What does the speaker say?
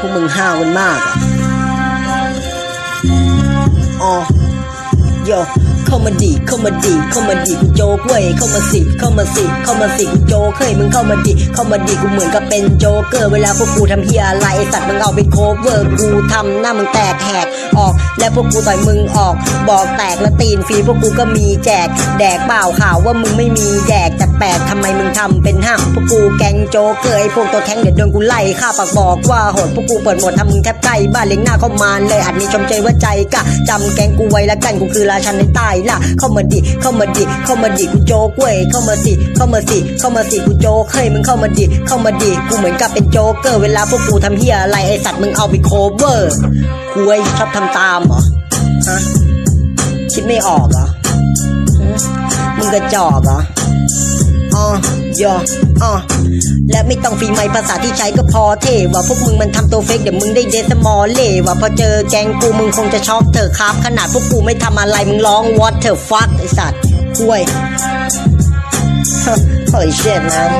พวกมึงห้าวกันมากอะอ๋อโย เข้ามาดีเข้ามาดีเข้ามาดีกูโจกเว้ยเข้ามาสิเข้ามาสิเข้ามาสิกูโจกเคยมึงเข้ามาดีเข้ามาดีกูเหมือนกับเป็นโจกเกอร์เวลาพวกกูทำเฮียอะไรไอ้สัตว์มึงเอาไปโคเวอร์กูทำหน้ามึงแตกแหกออกและพวกกูต่อยมึงออก บอกแตกและตีนฟรีพวกกูก็มีแจก แดกเปล่าข่าวว่ามึงไม่มีแดกจากแปดทำไมมึงทำเป็นห้ามพวกกูแกงโจกเกอร์ไอ้พวกตัวแข็งเดี๋ยวโดนกูไล่ฆ่าปากบอกว่าโหดพวกกูเปิดหมดทำมึงแทบใกล้บ้านเลี้ยงหน้าเข้ามาเลยอาจมีชมเชยว่าใจกะจำแกงกูไว้ละกันกูคือราชันในใต้ล่ะ เข้ามาดิ เข้ามาดิ เข้ามาดิกูโจกเว้ยเข้ามาสิ เข้ามาสิ เข้ามาสิกูโจกเฮ้ยมึงเข้ามาดิ เข้ามาดิ กูเหมือนกับเป็นโจ๊กเกอร์เวลาพวกกูทำเฮียอะไรไอสัตว์มึงเอาไปโคเวอร์คุยชอบทำตามเหรอ ฮะ คิดไม่ออกเหรอมึงกระจอกเหรอ อ๋อยออ๋อและไม่ต้องฟีไมค์ภาษาที่ใช้ก็พอเท่ว่าพวกมึงมันทำตัวเฟกเดี๋ยวมึงได้เดสมอลเล่ว่าพอเจอแกงกูมึงคงจะช็อกเถอครับ ขนาดพวกกูไม่ทำอะไรมึงร้อง what the fuck ไอสัตว์คุย Holy shit man